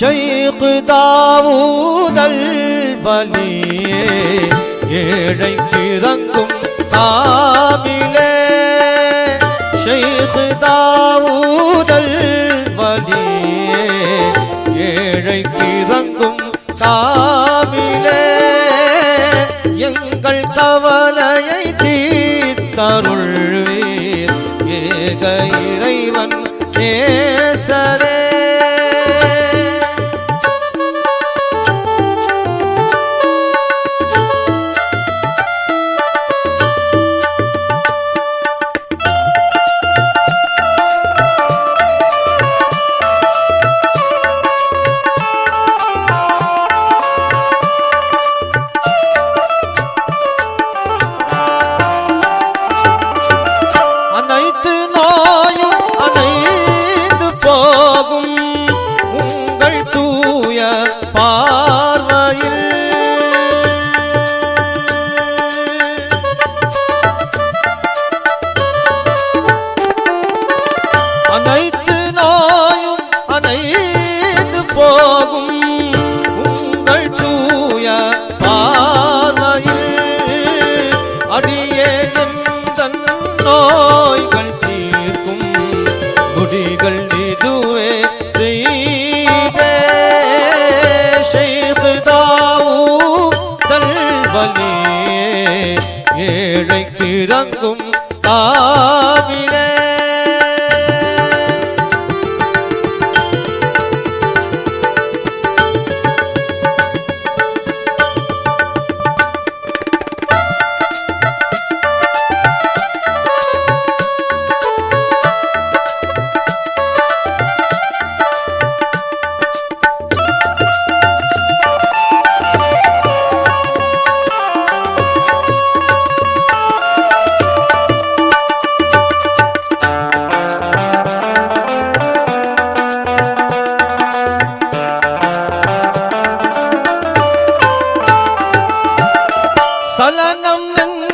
ஷைக் தாவூதல் வலியே ஏழை இறங்கும் காமிலே ஷைக் தாவூதல் வலியே ஏழை இறங்கும் காமிலே எங்கள் கவலையை தீர்த்தருள்வீர். ஏக இறைவன் நேசரே. போகும். உங்கள் தூய பார்வையில் அடியே தன் நோய்கள் தீர்க்கும். குடிகள் இதுவே செய்தே. ஷேக் தாவூதல் வலியே ஏழைக்கு இறங்கும் صلى نم